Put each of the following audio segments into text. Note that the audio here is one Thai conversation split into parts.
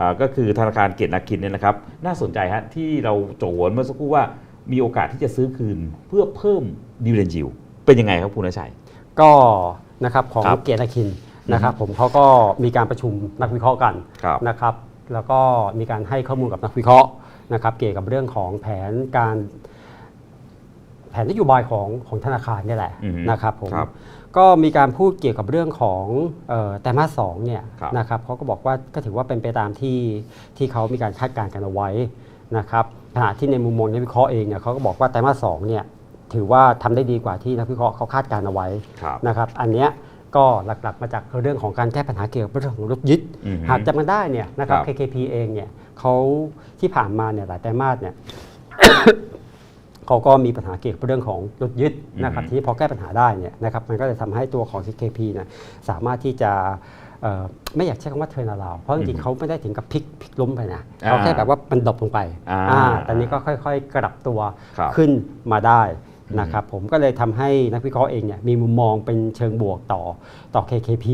อ่าก็คือธนาคารเกียรตินาคินเนี่ยนะครับ น่าสนใจฮะที่เราโจทย์เมื่อสักครู่ว่ามีโอกาสที่จะซื้อคืนเพื่อเพิ่มดิวเดนจิวเป็นยังไงครับคุณนชัย ก็นะครับของครับเกียรตินาคินนะครับผมเขาก็มีการประชุมนักวิเคราะห์กันครับนะครับ แล้วก็มีการให้ข้อมูลกับนักวิเคราะห์นะครับ เกี่ยวกับเรื่องของแผนการ แผนนโยบายของของธนาคารเนี่ยแหละอือฮึนะครับผมครับก็มีการพูดเกี่ยวกับเรื่องของเอ่อไตรมาสสองเนี่ยครับนะครับเขาก็บอกว่าก็ถือว่าเป็นไปตามที่ที่เขามีการคาดการณ์กันเอาไว้นะครับขณะที่ในมุมมองนักวิเคราะห์เองเนี่ยเขาก็บอกว่าไตรมาสสองเนี่ยถือว่าทำได้ดีกว่าที่นักวิเคราะห์เขาคาดการณ์เอาไว้ครับนะครับ อันเนี้ยก็หลักๆมาจากเรื่องของการแก้ปัญหาเกี่ยวกับเรื่องของรถยึดอือฮึหากจำกันได้เนี่ยนะครับ ครับ KKP เองเนี่ยเขาที่ผ่านมาเนี่ยหลายไตรมาสเนี่ย เขาก็มีปัญหาเกี่ยวกับเรื่องของรถยึดนะครับอือฮึที่พอแก้ปัญหาได้เนี่ยนะครับมันก็เลยทำให้ตัวของ KKP เนี่ยสามารถที่จะเอ่อไม่อยากใช้คำว่าเทรนอาราเพราะจริงๆเขาไม่ได้ถึงกับพลิกพลิกล้มไปนะเขาแค่แบบว่ามันดรอปลงไปอ่าอ่าตอนนี้ก็ค่อยๆ กลับตัวครับขึ้นมาได้อืมนะครับผมก็เลยทำให้นักวิเคราะห์เองเนี่ยมีมุมมองเป็นเชิงบวกต่อต่อ KKP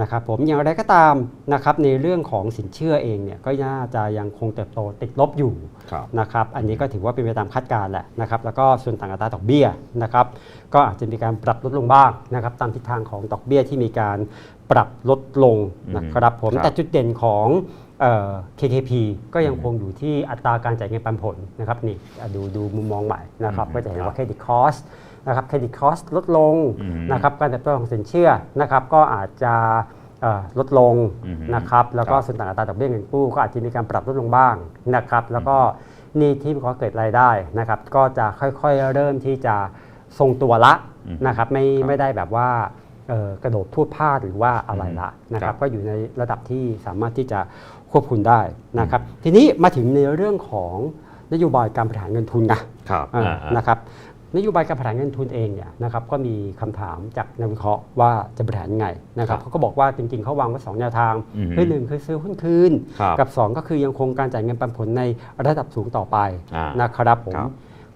นะครับผมอย่างไรก็ตามนะครับในเรื่องของสินเชื่อเองเนี่ยก็น่าจะยังคงเติบโตติดลบอยู่ครับนะครับอันนี้ก็ถือว่าเป็นไปตามคาดการณ์แหละนะครับแล้วก็ส่วนต่างอัตราดอกเบี้ยนะครับก็อาจจะมีการปรับลดลงบ้างนะครับตามทิศทางของดอกเบี้ยที่มีการปรับลดลงนะครับผมครับแต่จุดเด่นของเอ่อ KKP ก็ยังคงอยู่ที่อัตราการจ่ายเงินปันผลนะครับนี่อะดูดูมุมมองใหม่นะครับอืมก็จะเห็นครับว่าเครดิตคอสนะครับเครดิตคอสลดลงอืมนะครับการเติบโตของสินเชื่อนะครับก็อาจจะเอ่อลดลงอืมนะครับแล้วก็ครับส่วนต่างอัตราดอกเบี้ยเงินกู้ก็อาจจะมีการปรับลดลงบ้างนะครับแล้วก็หนี่ที่พอเกิดรายได้นะครับก็จะค่อยๆเริ่มที่จะทรงตัวละอืมนะครับไม่ครับไม่ได้แบบว่าเอ่อ กระโดดพูดพลาดหรือว่าอะไรละนะคครัรับบก็อยู่ในระดับที่สามารถที่จะควบคุมได้นะครับ ทีนี้มาถึงในเรื่องของนโยบายการบริหารเงินทุนนะครับอ่าอ่าอ่านะครับนโยบายการบริหารเงินทุนเองเนี่ยนะครับก็มีคำถามจากนักวิเคราะห์ว่าจะบริหารยังไงนะครับครับเขาก็บอกว่าจริงๆเขาวางไว้สองแนวทางอือฮึคือหนึ่งคือซื้อหุ้นคืนครับกับ 2 ก็คือยังคงการจ่ายเงินปันผลในระดับสูงต่อไปอ่านนะครับผมครับ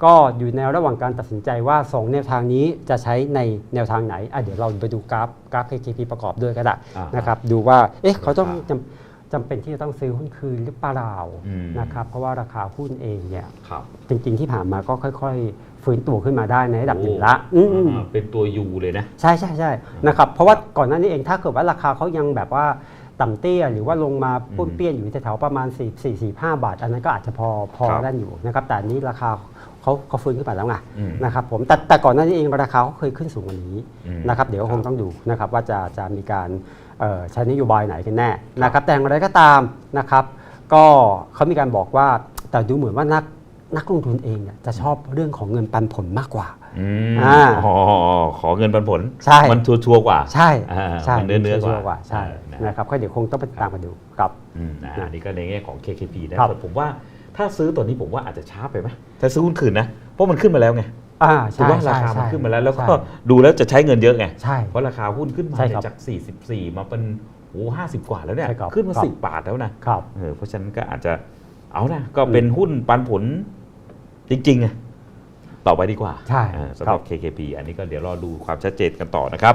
ก็อยู่ในระหว่างการตัดสินใจว่า 2 แนวทางนี้จะใช้ในแนวทางไหนอะเดี๋ยวเราไปดูกราฟกราฟ KKP ประกอบด้วยก็ได้อ่านนะครับดูว่าเอ๊ะเขาต้องครับจำจำเป็นที่จะต้องซื้อหุ้นคืนหรือเปล่าอืม นะครับเพราะว่าราคาหุ้นเองเนี่ยครับจริงๆที่ผ่านมาก็ค่อยๆ ฟื้นตัวขึ้นมาได้ในระดับหนึ่งละอืมอ่าเป็นตัวยูเลยนะ ใช่ใช่ใช่นะครับเพราะว่าก่อนหน้านี้เองถ้าเกิดว่าราคาเขายังแบบว่า ต่ำเตี้ยหรือว่าลงมาปุ้นเปี้ยนอยู่แถวๆประมาณ4 4 4 5 บาท อันนั้นก็อาจจะพอพอครับได้อยู่นะครับแต่อันนี้ราคาเขาเขาฟื้นขึ้นมาแล้วไงอืมนะครับผมแต่แต่ก่อนหน้านี้เองราคาเขาเคยขึ้นสูงกว่านี้อืมนะครับเดี๋ยวคงต้องดูนะครับว่าจะจะมีการเอ่อใช้นโยบายไหนกันแน่นะครับแต่อย่างไรก็ตามนะครับ ก็เขามีการบอกว่าแต่ดูเหมือนว่านัก นักลงทุนเองเนี่ยจะชอบเรื่องของเงินปันผลมากกว่าอืมอ่า อ๋อขอเงินปันผล ใช่ มันชัวร์ๆกว่า ใช่อ่าใช่มันเนื้อเนื้อกว่าชัร์กว่าใช่นะนะครับก็เดี๋ยวคงต้องไปตามมาดูครับอืมนะอันนี้ก็ในแง่ของ KKP นะครับแต่ผมว่าถ้าซื้อตัวนี้ผมว่าอาจจะช้าไปไหมถ้าซื้อหุ้นคืนนะ เพราะมันขึ้นมาแล้วไงอ่าถูกใช่ว่าราใช่คามันใช่ขึ้นมาแล้ว แล้วก็ใช่ดูแล้วจะใช้เงินเยอะไงใช่เพราะราคาหุ้นขึ้นมาใช่เนี่ครับยจาก 44 มาเป็นโอ้ห้าสิบกว่าแล้วเนี่ยใช่ครับขึ้นมาครับ10บาทแล้วนะครับเออเพราะฉะนั้นก็อาจจะเอานะก็เป็นหุ้นปันผล จริงๆไงต่อไปดีกว่าใช่เออสำหครัรับบ KKP อันนี้ก็เดี๋ยวรอดูความชัดเจนกันต่อนะครับ